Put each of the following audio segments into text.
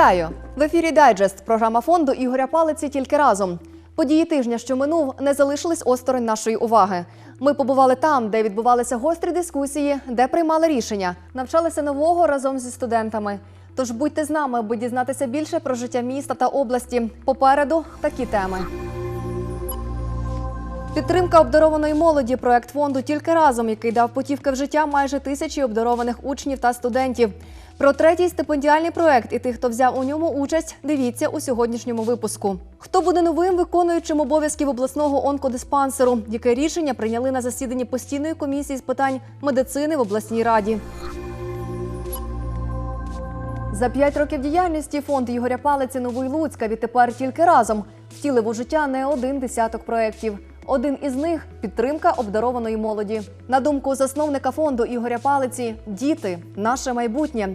Вітаю! В ефірі Дайджест. Програма фонду Ігоря Палиці тільки разом. Події тижня, що минув, не залишились осторонь нашої уваги. Ми побували там, де відбувалися гострі дискусії, де приймали рішення, навчалися нового разом зі студентами. Тож будьте з нами, аби дізнатися більше про життя міста та області. Попереду такі теми. Підтримка обдарованої молоді проект фонду тільки разом, який дав путівки в життя майже тисячі обдарованих учнів та студентів. Про третій стипендіальний проект і тих, хто взяв у ньому участь, дивіться у сьогоднішньому випуску. Хто буде новим виконуючим обов'язків обласного онкодиспансеру? Яке рішення прийняли на засіданні постійної комісії з питань медицини в обласній раді? За п'ять років діяльності фонд Ігоря Палиці Новий Луцька відтепер тільки разом втілив у життя не один десяток проєктів. Один із них підтримка обдарованої молоді. На думку засновника фонду Ігоря Палиці, діти наше майбутнє.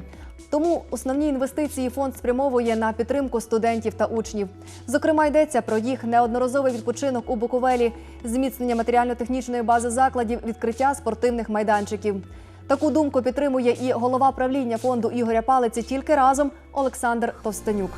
Тому основні інвестиції фонд спрямовує на підтримку студентів та учнів. Зокрема, йдеться про їх неодноразовий відпочинок у Буковелі, зміцнення матеріально-технічної бази закладів, відкриття спортивних майданчиків. Таку думку підтримує і голова правління фонду Ігоря Палиці тільки разом Олександр Товстенюк.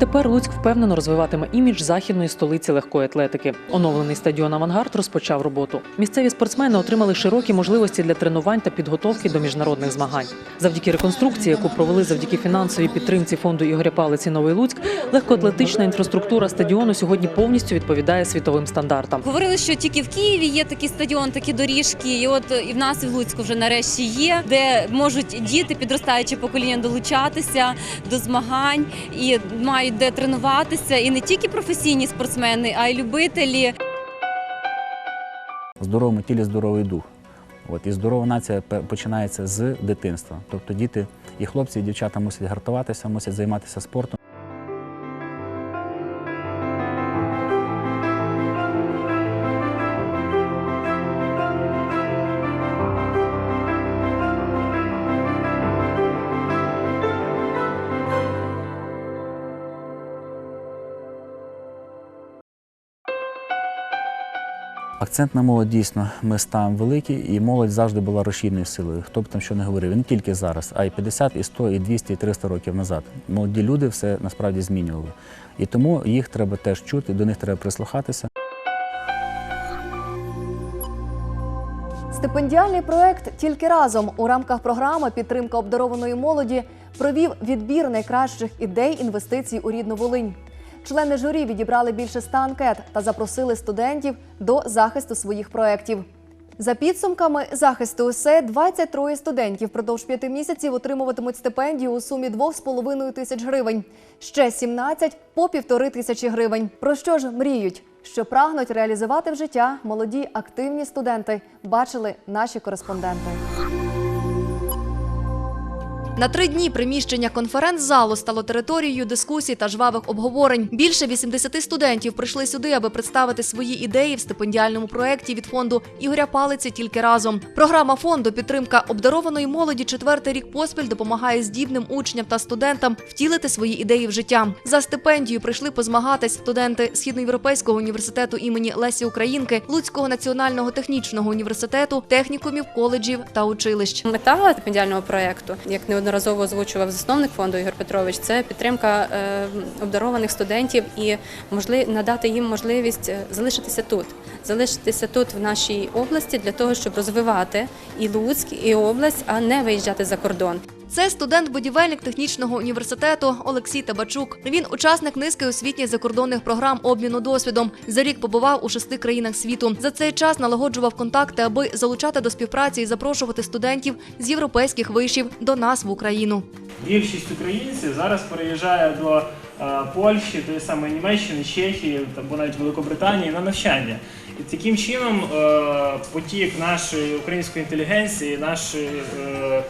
Тепер Луцьк впевнено розвиватиме імідж західної столиці легкої атлетики. Оновлений стадіон Авангард розпочав роботу. Місцеві спортсмени отримали широкі можливості для тренувань та підготовки до міжнародних змагань. Завдяки реконструкції, яку провели завдяки фінансовій підтримці фонду Ігоря Палиці Новий Луцьк, легкоатлетична інфраструктура стадіону сьогодні повністю відповідає світовим стандартам. Говорили, що тільки в Києві є такий стадіон, такі доріжки, і от і в нас і в Луцьку вже нарешті є, де можуть діти, підростаюче покоління долучатися до змагань і мають де тренуватися. І не тільки професійні спортсмени, а й любителі. Здоровому тілі здоровий дух. От, і здорова нація починається з дитинства. Тобто діти і хлопці, і дівчата мусять гартуватися, мусять займатися спортом. Акцент на молодь дійсно ми ставимо великий, і молодь завжди була рушійною силою. Хто б там що не говорив, не тільки зараз, а й 50, і 100, і 200, і 300 років назад. Молоді люди все насправді змінювали. І тому їх треба теж чути, до них треба прислухатися. Стипендіальний проект тільки разом у рамках програми Підтримка обдарованої молоді провів відбір найкращих ідей інвестицій у рідну Волинь. Члени журі відібрали більше ста анкет та запросили студентів до захисту своїх проєктів. За підсумками захисту УСЕ 23 студентів впродовж п'яти місяців отримуватимуть стипендію у сумі 2,5 тисяч гривень. Ще 17 – по півтори тисячі гривень. Про що ж мріють? Що прагнуть реалізувати в життя молоді активні студенти, бачили наші кореспонденти. На три дні приміщення конференц-залу стало територією дискусій та жвавих обговорень. Більше 80 студентів прийшли сюди, аби представити свої ідеї в стипендіальному проєкті від фонду Ігоря Палиці тільки разом. Програма фонду підтримка обдарованої молоді четвертий рік поспіль допомагає здібним учням та студентам втілити свої ідеї в життя. За стипендію прийшли позмагатись студенти Східноєвропейського університету імені Лесі Українки, Луцького національного технічного університету, технікумів, коледжів та училищ. Мета стипендіального проєкту, як неодноразово озвучував засновник фонду Ігор Петрович, це підтримка е, обдарованих студентів і можли, надати їм можливість е, залишитися тут, залишитися тут в нашій області для того, щоб розвивати і Луцьк, і область, а не виїжджати за кордон. Це студент-будівельник технічного університету Олексій Табачук. Він учасник низки освітніх закордонних програм обміну досвідом. За рік побував у шести країнах світу. За цей час налагоджував контакти, аби залучати до співпраці і запрошувати студентів з європейських вишів до нас в Україну. Більшість українців зараз переїжджає до е, Польщі, тої самої Німеччини, Чехії або навіть Великобританії на навчання. І таким чином е, потік нашої української інтелігенції, нашої е,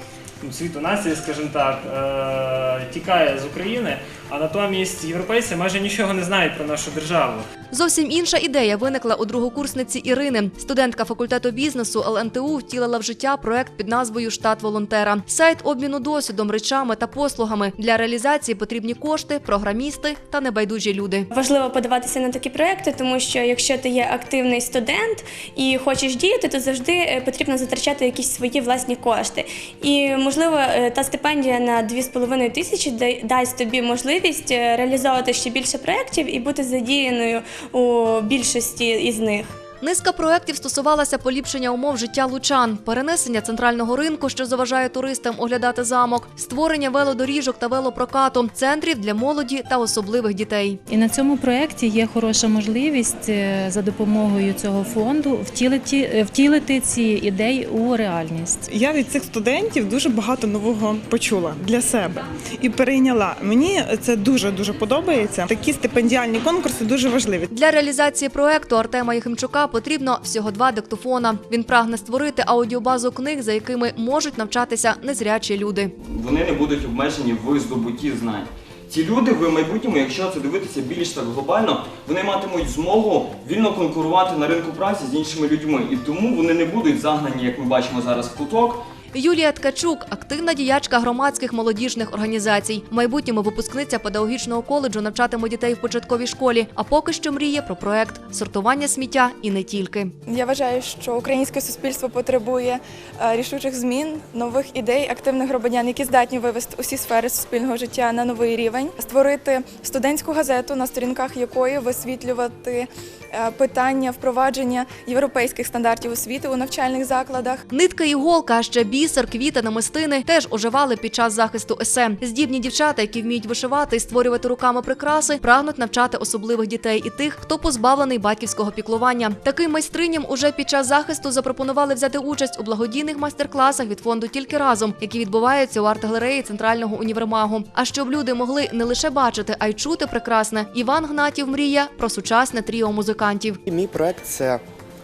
світу нації, скажімо так, е, тікає з України. А натомість європейці майже нічого не знають про нашу державу. Зовсім інша ідея виникла у другокурсниці Ірини. Студентка факультету бізнесу ЛНТУ втілила в життя проект під назвою Штат волонтера. Сайт обміну досвідом, речами та послугами. Для реалізації потрібні кошти, програмісти та небайдужі люди. Важливо подаватися на такі проекти, тому що якщо ти є активний студент і хочеш діяти, то завжди е, потрібно затрачати якісь свої власні кошти. І можливо, е, та стипендія на 2,5 тисячі да- дасть тобі можливість е, реалізовувати ще більше проєктів і бути задіяною у більшості із них. Низка проєктів стосувалася поліпшення умов життя лучан, перенесення центрального ринку, що заважає туристам оглядати замок, створення велодоріжок та велопрокату, центрів для молоді та особливих дітей. І на цьому проєкті є хороша можливість е, за допомогою цього фонду втілити, е, втілити ці ідеї у реальність. Я від цих студентів дуже багато нового почула для себе і перейняла. Мені це дуже дуже подобається. Такі стипендіальні конкурси дуже важливі. Для реалізації проекту Артема Єхимчука потрібно всього два диктофона. Він прагне створити аудіобазу книг, за якими можуть навчатися незрячі люди. вони не будуть обмежені в здобутті знань. Ці люди в майбутньому, якщо це дивитися більш так глобально, вони матимуть змогу вільно конкурувати на ринку праці з іншими людьми, і тому вони не будуть загнані, як ми бачимо зараз, в куток. Юлія Ткачук активна діячка громадських молодіжних організацій. В майбутньому випускниця педагогічного коледжу навчатиме дітей в початковій школі. А поки що мріє про проект сортування сміття і не тільки. Я вважаю, що українське суспільство потребує е, рішучих змін, нових ідей, активних громадян, які здатні вивести усі сфери суспільного життя на новий рівень, створити студентську газету, на сторінках якої висвітлювати е, питання впровадження європейських стандартів освіти у навчальних закладах. Нитка іголка, ще бісер, квіти, намистини теж оживали під час захисту есе. Здібні дівчата, які вміють вишивати і створювати руками прикраси, прагнуть навчати особливих дітей і тих, хто позбавлений батьківського піклування. Таким майстриням уже під час захисту запропонували взяти участь у благодійних майстер-класах від фонду тільки разом, які відбуваються у арт-галереї центрального універмагу. А щоб люди могли не лише бачити, а й чути прекрасне. Іван Гнатів мріє про сучасне тріо музикантів. Мій проект це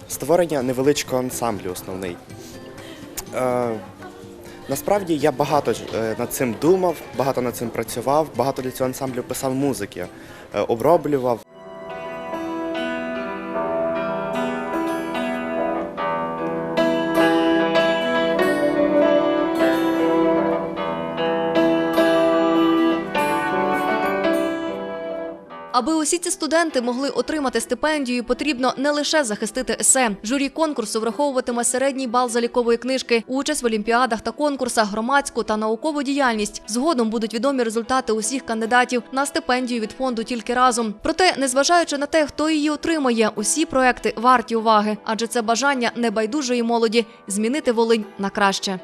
створення невеличкого ансамблю основний. Е, насправді я багато е, над цим думав, багато над цим працював, багато для цього ансамблю писав музики, е, оброблював. Аби усі ці студенти могли отримати стипендію, потрібно не лише захистити есе. Журі конкурсу враховуватиме середній бал залікової книжки, участь в олімпіадах та конкурсах, громадську та наукову діяльність. Згодом будуть відомі результати усіх кандидатів на стипендію від фонду тільки разом. Проте, незважаючи на те, хто її отримує, усі проекти варті уваги, адже це бажання небайдужої молоді змінити Волинь на краще.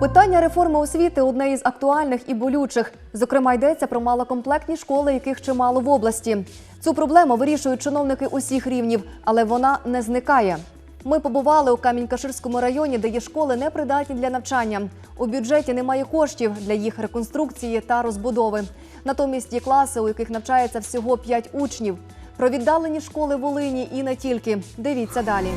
Питання реформи освіти одне із актуальних і болючих. Зокрема, йдеться про малокомплектні школи, яких чимало в області. Цю проблему вирішують чиновники усіх рівнів, але вона не зникає. Ми побували у Камінь-Каширському районі, де є школи непридатні для навчання. У бюджеті немає коштів для їх реконструкції та розбудови. Натомість є класи, у яких навчається всього 5 учнів. Про віддалені школи Волині і не тільки. Дивіться далі.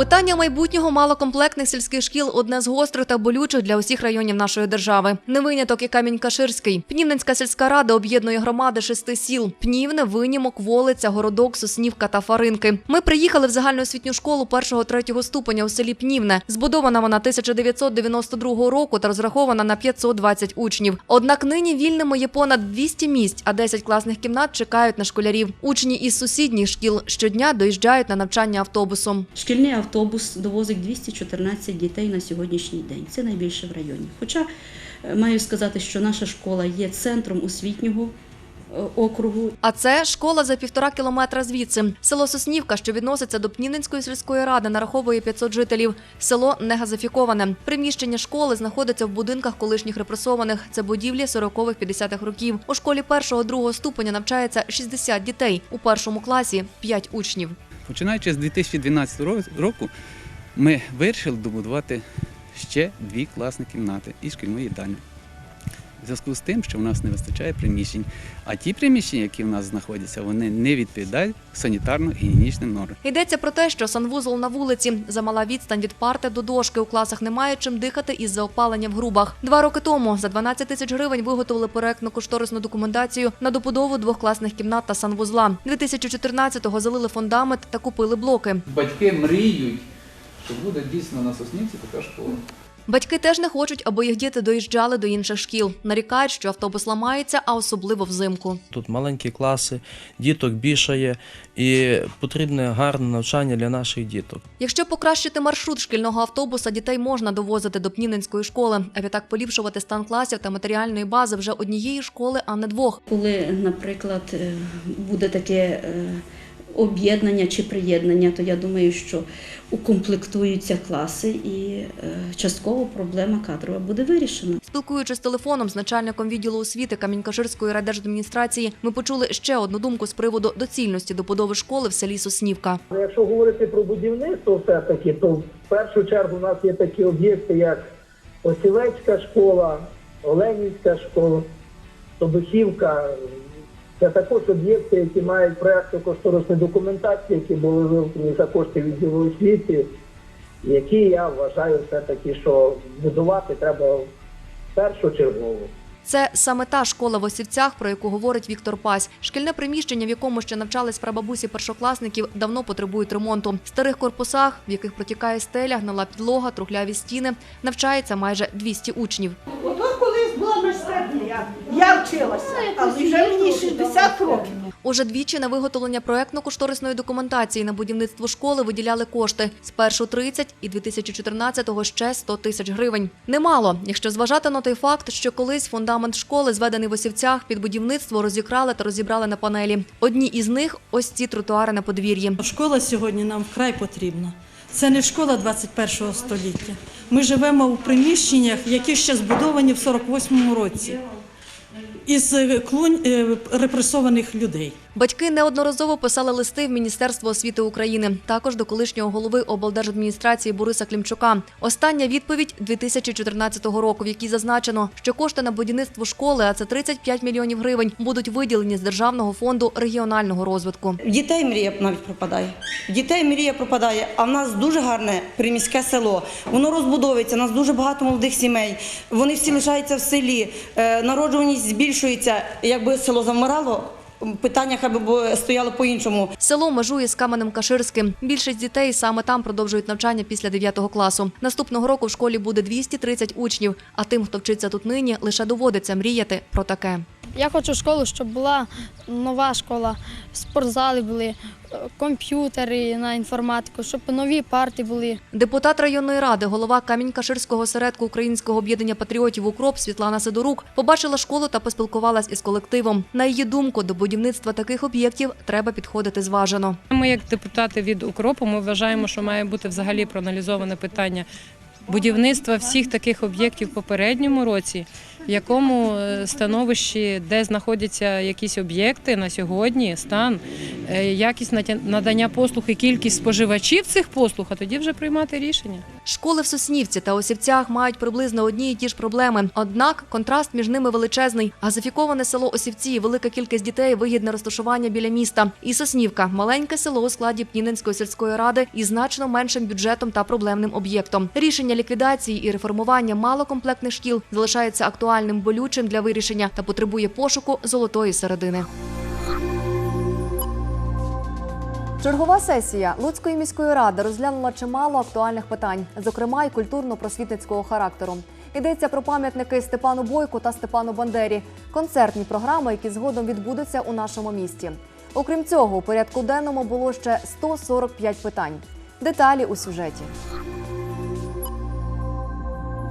Питання майбутнього малокомплектних сільських шкіл одне з гострих та болючих для усіх районів нашої держави. Не виняток і Камінь-Каширський. Пнівненська сільська рада об'єднує громади шести сіл: Пнівне, Винімок, Волиця, Городок, Соснівка та Фаринки. Ми приїхали в загальноосвітню школу першого-третього ступеня у селі Пнівне. Збудована вона 1992 року та розрахована на 520 учнів. Однак нині вільними є понад 200 місць, а 10 класних кімнат чекають на школярів. Учні із сусідніх шкіл щодня доїжджають на навчання автобусом. Шкільний автобус довозить 214 дітей на сьогоднішній день. Це найбільше в районі. Хоча е, маю сказати, що наша школа є центром освітнього е, округу. А це школа за півтора кілометра звідси. Село Соснівка, що відноситься до Пнінинської сільської ради, нараховує 500 жителів. Село не газифіковане. Приміщення школи знаходиться в будинках колишніх репресованих. Це будівлі 40-50-х років. У школі першого-другого ступеня навчається 60 дітей. У першому класі 5 учнів. Починаючи з 2012 року, ми вирішили добудувати ще дві класні кімнати і шкільну їдальню. В зв'язку з тим, що в нас не вистачає приміщень. А ті приміщення, які в нас знаходяться, вони не відповідають санітарно-гігієнічним нормам. Йдеться про те, що санвузол на вулиці, замала відстань від парти до дошки. У класах немає чим дихати із-за опалення в грубах. Два роки тому за 12 тисяч гривень виготовили проектно-кошторисну документацію на добудову двох класних кімнат та санвузла. 2014-го залили фундамент та купили блоки. Батьки мріють, що буде дійсно на Соснівці така школа. Батьки теж не хочуть, аби їх діти доїжджали до інших шкіл. Нарікають, що автобус ламається, а особливо взимку. Тут маленькі класи, діток більше і потрібне гарне навчання для наших діток. Якщо покращити маршрут шкільного автобуса, дітей можна довозити до Пнінинської школи, а відтак поліпшувати стан класів та матеріальної бази вже однієї школи, а не двох. Коли, наприклад, е, буде таке е, об'єднання чи приєднання, то я думаю, що укомплектуються класи і е, частково проблема кадрова буде вирішена. Спілкуючись телефоном з начальником відділу освіти Камінькаширської райдержадміністрації, ми почули ще одну думку з приводу доцільності добудови школи в селі Соснівка. Якщо говорити про будівництво, все таки, то в першу чергу у нас є такі об'єкти, як Осівецька школа, Оленівська школа, Тобихівка. Це також об'єкти, які мають проєктну кошторисну документацію, які були вивчені за кошти відділу освіти, які я вважаю все таки, що будувати треба першочергово. Це саме та школа в Осівцях, про яку говорить Віктор Пась. Шкільне приміщення, в якому ще навчались прабабусі першокласників, давно потребують ремонту. В старих корпусах, в яких протікає стеля, гнила підлога, трухляві стіни, навчається майже 200 учнів. Була майстерня. Я вчилася, але вже мені 60 років. Уже двічі на виготовлення проектно-кошторисної документації на будівництво школи виділяли кошти. Спершу 30 і 2014-го ще 100 тисяч гривень. Немало, якщо зважати на той факт, що колись фундамент школи, зведений в Осівцях, під будівництво розікрали та розібрали на панелі. Одні із них ось ці тротуари на подвір'ї. Школа сьогодні нам вкрай потрібна. Це не школа 21 століття. Ми живемо в приміщеннях, які ще збудовані в 48-му році із клунь е, репресованих людей. Батьки неодноразово писали листи в Міністерство освіти України, також до колишнього голови облдержадміністрації Бориса Клімчука. Остання відповідь 2014 року, в якій зазначено, що кошти на будівництво школи, а це 35 мільйонів гривень, будуть виділені з державного фонду регіонального розвитку. Дітей мрія навіть пропадає. Дітей мрія пропадає, а в нас дуже гарне приміське село. Воно розбудовується, у нас дуже багато молодих сімей. Вони всі лишаються в селі. Е, Народжуваність збільшується. Якби село завмирало, питання хай би стояло по-іншому. Село межує з Каменем Каширським. Більшість дітей саме там продовжують навчання після 9 класу. Наступного року в школі буде 230 учнів, а тим, хто вчиться тут нині, лише доводиться мріяти про таке. Я хочу школу, щоб була нова школа, спортзали були, е, комп'ютери на інформатику, щоб нові парти були. Депутат районної ради, голова Камінь-Каширського осередку Українського об'єднання патріотів Укроп Світлана Сидорук побачила школу та поспілкувалась із колективом. На її думку, до будівництва таких об'єктів треба підходити зважено. Ми, як депутати від Укропу, ми вважаємо, що має бути взагалі проаналізоване питання будівництва всіх таких об'єктів в попередньому році, в якому е, становищі, де знаходяться якісь об'єкти на сьогодні, стан, е, якість надання послуг і кількість споживачів цих послуг, а тоді вже приймати рішення. Школи в Соснівці та Осівцях мають приблизно одні і ті ж проблеми. Однак контраст між ними величезний. Газифіковане село Осівці, велика кількість дітей, вигідне розташування біля міста. І Соснівка маленьке село у складі Пнінинської сільської ради із значно меншим бюджетом та проблемним об'єктом. Рішення ліквідації і реформування малокомплектних шкіл залишається актуальним болючим для вирішення та потребує пошуку золотої середини. Чергова сесія Луцької міської ради розглянула чимало актуальних питань, зокрема й культурно-просвітницького характеру. Йдеться про пам'ятники Степану Бойку та Степану Бандері, концертні програми, які згодом відбудуться у нашому місті. Окрім цього, у порядку денному було ще 145 питань. Деталі у сюжеті.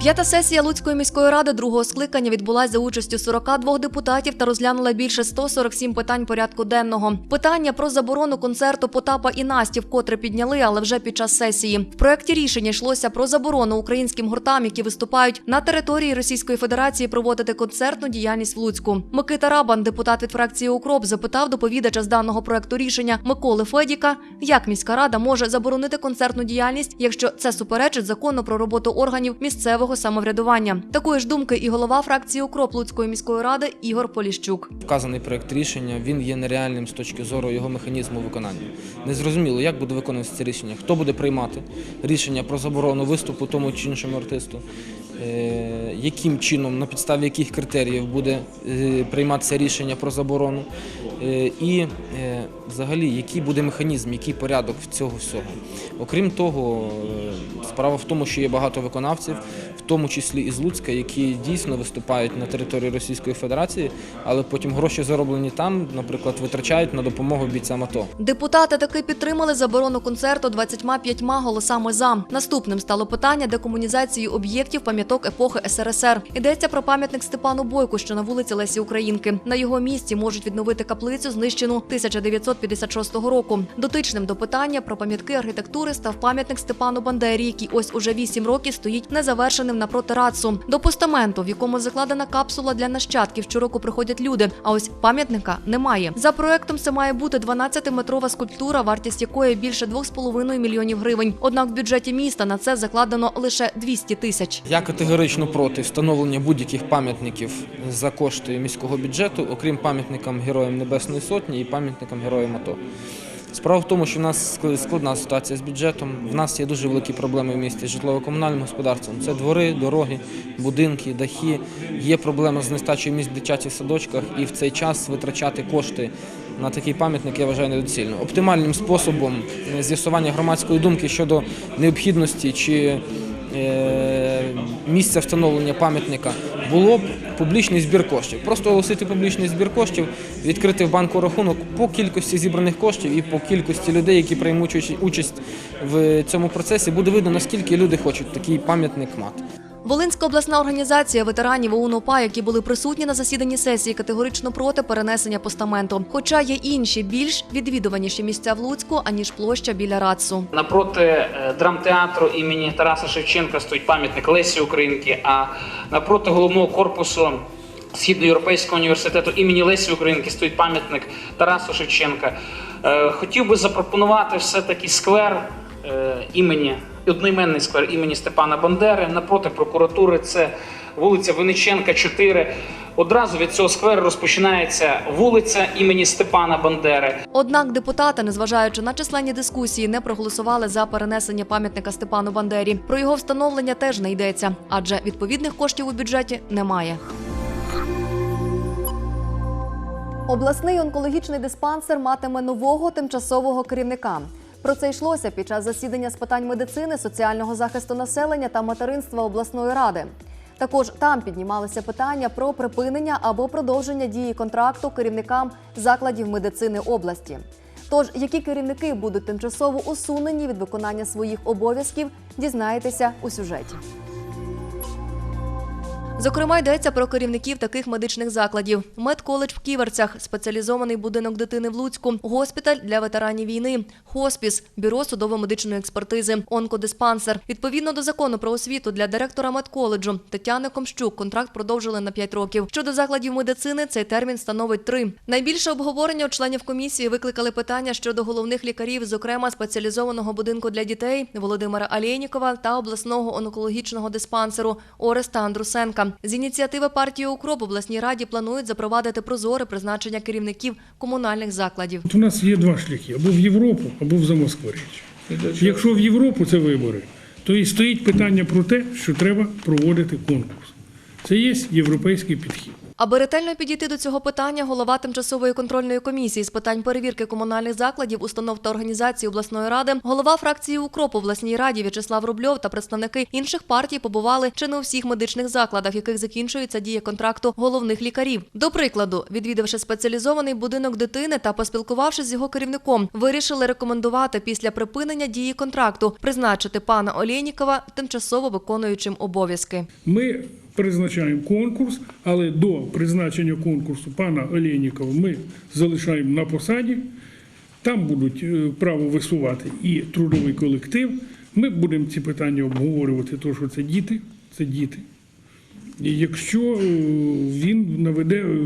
П'ята сесія Луцької міської ради другого скликання відбулася за участю 42 депутатів та розглянула більше 147 питань порядку денного. Питання про заборону концерту Потапа і Насті вкотре підняли, але вже під час сесії. В проєкті рішення йшлося про заборону українським гуртам, які виступають на території Російської Федерації, проводити концертну діяльність в Луцьку. Микита Рабан, депутат від фракції Укроп, запитав доповідача з даного проєкту рішення Миколи Федіка, як міська рада може заборонити концертну діяльність, якщо це суперечить закону про роботу органів місцевого місцевого самоврядування. Такої ж думки і голова фракції укроп Луцької міської ради Ігор Поліщук. Вказаний проект рішення він є нереальним з точки зору його механізму виконання. Незрозуміло, як буде виконуватися це рішення, хто буде приймати рішення про заборону виступу тому чи іншому артисту, е, яким чином, на підставі яких критеріїв буде е, прийматися рішення про заборону, е, і взагалі який буде механізм, який порядок в цього всього. Окрім того, справа в тому, що є багато виконавців, тому числі із Луцька, які дійсно виступають на території Російської Федерації, але потім гроші зароблені там, наприклад, витрачають на допомогу бійцям АТО. Депутати таки підтримали заборону концерту 25 голосами за. Наступним стало питання декомунізації об'єктів пам'яток епохи СРСР. Йдеться про пам'ятник Степану Бойку, що на вулиці Лесі Українки. На його місці можуть відновити каплицю, знищену 1956 року. Дотичним до питання про пам'ятки архітектури став пам'ятник Степану Бандері, який ось уже 8 років стоїть незавершеним напроти Рацу. До постаменту, в якому закладена капсула для нащадків, щороку приходять люди. А ось пам'ятника немає. За проектом це має бути 12-метрова скульптура, вартість якої більше 2,5 мільйонів гривень. Однак в бюджеті міста на це закладено лише 200 тисяч. Я категорично проти встановлення будь-яких пам'ятників за кошти міського бюджету, окрім пам'ятникам Героям Небесної Сотні і пам'ятникам Героям АТО. Справа в тому, що в нас складна ситуація з бюджетом. В нас є дуже великі проблеми в місті з житлово-комунальним господарством. Це двори, дороги, будинки, дахи. Є проблема з нестачею місць в дитячих садочках, і в цей час витрачати кошти на такий пам'ятник я вважаю недоцільно. Оптимальним способом е, з'ясування громадської думки щодо необхідності чи е, місця встановлення пам'ятника було б публічний збір коштів. Просто оголосити публічний збір коштів, відкрити в банку рахунок по кількості зібраних коштів і по кількості людей, які приймуть участь- в цьому процесі, буде видно, наскільки люди хочуть такий пам'ятник мати. Волинська обласна організація ветеранів ОУН УПА, які були присутні на засіданні сесії, категорично проти перенесення постаменту. Хоча є інші більш відвідуваніші місця в Луцьку, аніж площа біля Рацу. Напроти е, драмтеатру імені Тараса Шевченка стоїть пам'ятник Лесі Українки, а напроти головного корпусу Східноєвропейського університету імені Лесі Українки стоїть пам'ятник Тарасу Шевченка. Е, Хотів би запропонувати все-таки сквер е, імені, одноіменний сквер імені Степана Бандери. Напроти прокуратури це вулиця Винниченка, 4. Одразу від цього скверу розпочинається вулиця імені Степана Бандери. Однак депутати, незважаючи на численні дискусії, не проголосували за перенесення пам'ятника Степану Бандері. Про його встановлення теж не йдеться, адже відповідних коштів у бюджеті немає. Обласний онкологічний диспансер матиме нового тимчасового керівника. Про це йшлося під час засідання з питань медицини, соціального захисту населення та материнства обласної ради. Також там піднімалися питання про припинення або продовження дії контракту керівникам закладів медицини області. Тож, які керівники будуть тимчасово усунені від виконання своїх обов'язків, дізнаєтеся у сюжеті. Зокрема, йдеться про керівників таких медичних закладів: медколедж в Ківерцях, спеціалізований будинок дитини в Луцьку, госпіталь для ветеранів війни, хоспіс, бюро судово-медичної експертизи, онкодиспансер. Відповідно до закону про освіту для директора медколеджу Тетяни Комщук контракт продовжили на 5 років. Щодо закладів медицини, цей термін становить 3. Найбільше обговорення у членів комісії викликали питання щодо головних лікарів, зокрема спеціалізованого будинку для дітей Володимира Алєнікова та обласного онкологічного диспансеру Ореста Андрусенка. З ініціативи партії «Укроп» обласній раді планують запровадити прозоре призначення керівників комунальних закладів. У нас є два шляхи: або в Європу, або в Замоскворіч. Якщо в Європу це вибори, то і стоїть питання про те, що треба проводити конкурс. Це є європейський підхід. Аби ретельно підійти до цього питання, голова тимчасової контрольної комісії з питань перевірки комунальних закладів, установ та організацій обласної ради, голова фракції «Укроп» у власній раді В'ячеслав Рубльов та представники інших партій побували чи не у всіх медичних закладах, в яких закінчується дія контракту головних лікарів. До прикладу, відвідавши спеціалізований будинок дитини та поспілкувавшись з його керівником, вирішили рекомендувати після припинення дії контракту призначити пана Олєнікова тимчасово виконуючим обов'язки. Ми призначаємо конкурс, але до призначення конкурсу пана Олєнікова ми залишаємо на посаді. Там будуть е, право висувати і трудовий колектив. Ми будемо ці питання обговорювати, тому що це діти, це діти. І якщо е, він наведе е,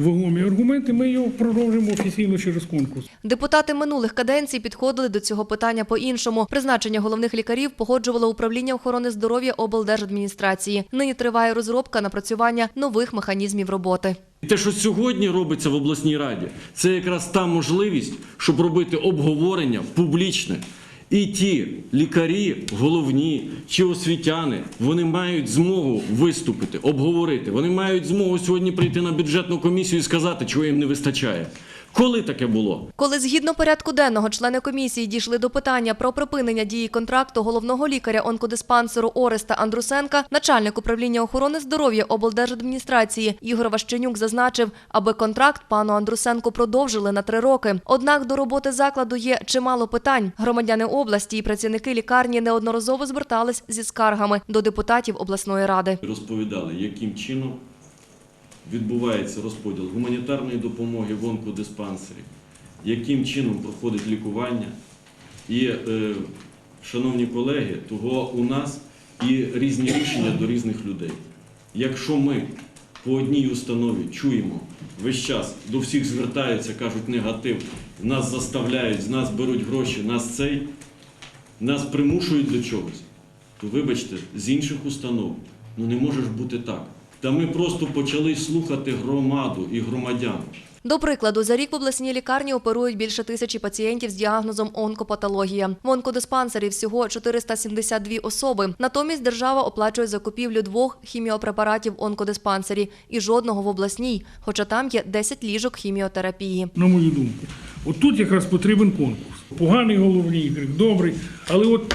вагомі аргументи, ми його продовжимо офіційно через конкурс. Депутати минулих каденцій підходили до цього питання по-іншому. Призначення головних лікарів погоджувало управління охорони здоров'я облдержадміністрації. Нині триває розробка напрацювання нових механізмів роботи. Те, що сьогодні робиться в обласній раді, це якраз та можливість, щоб робити обговорення публічне. І ті лікарі, головні чи освітяни, вони мають змогу виступити, обговорити. Вони мають змогу сьогодні прийти на бюджетну комісію і сказати, чого їм не вистачає. Коли таке було? Коли згідно порядку денного члени комісії дійшли до питання про припинення дії контракту головного лікаря онкодиспансеру Ореста Андрусенка, начальник управління охорони здоров'я облдержадміністрації Ігор Ващенюк зазначив, аби контракт пану Андрусенку продовжили на три роки. Однак до роботи закладу є чимало питань. Громадяни області і працівники лікарні неодноразово звертались зі скаргами до депутатів обласної ради. Розповідали, яким чином відбувається розподіл гуманітарної допомоги в онкодиспансері, яким чином проходить лікування. І, е, шановні колеги, того у нас і різні рішення до різних людей. Якщо ми по одній установі чуємо весь час, до всіх звертаються, кажуть негатив, нас заставляють, з нас беруть гроші, нас цей, нас примушують до чогось, то вибачте, з інших установ, ну не може бути так. Та ми просто почали слухати громаду і громадян. До прикладу, за рік в обласній лікарні оперують більше тисячі пацієнтів з діагнозом онкопатологія. В онкодиспансері всього 472 особи. Натомість держава оплачує закупівлю двох хіміопрепаратів в онкодиспансері і жодного в обласній, хоча там є 10 ліжок хіміотерапії. на мою думку. От тут якраз потрібен конкурс. Поганий головний добрий. Але от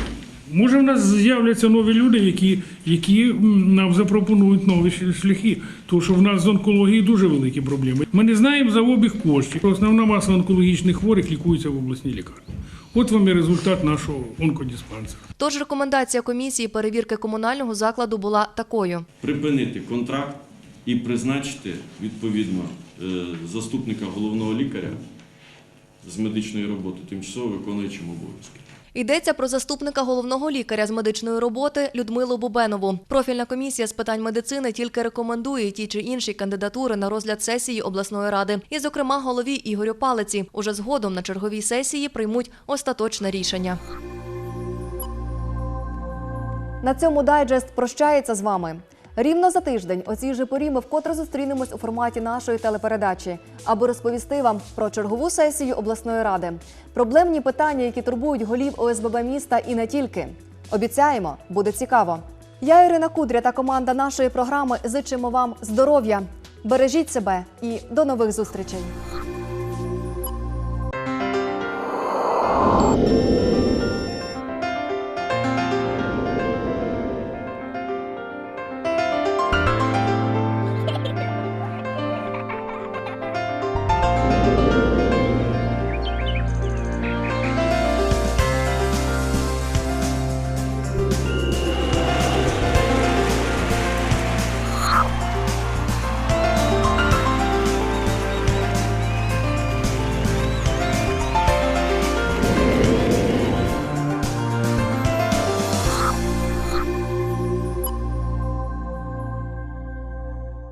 може в нас з'являться нові люди, які, які нам запропонують нові шляхи. Тому що в нас з онкології дуже великі проблеми. Ми не знаємо за обіг коштів. Основна маса онкологічних хворих лікується в обласній лікарні. От вам і результат нашого онкодиспансера. Тож рекомендація комісії перевірки комунального закладу була такою. Припинити контракт і призначити відповідно е, заступника головного лікаря з медичної роботи, тимчасово виконуючим обов'язки. Йдеться про заступника головного лікаря з медичної роботи Людмилу Бубенову. Профільна комісія з питань медицини тільки рекомендує ті чи інші кандидатури на розгляд сесії обласної ради, і, зокрема, голові Ігорю Палиці. Уже згодом на черговій сесії приймуть остаточне рішення. На цьому дайджест прощається з вами. Рівно за тиждень о цій же порі ми вкотре зустрінемось у форматі нашої телепередачі, аби розповісти вам про чергову сесію обласної ради, проблемні питання, які турбують голів ОСББ міста і не тільки. Обіцяємо, буде цікаво. Я Ірина Кудря та команда нашої програми зичимо вам здоров'я. Бережіть себе і до нових зустрічей.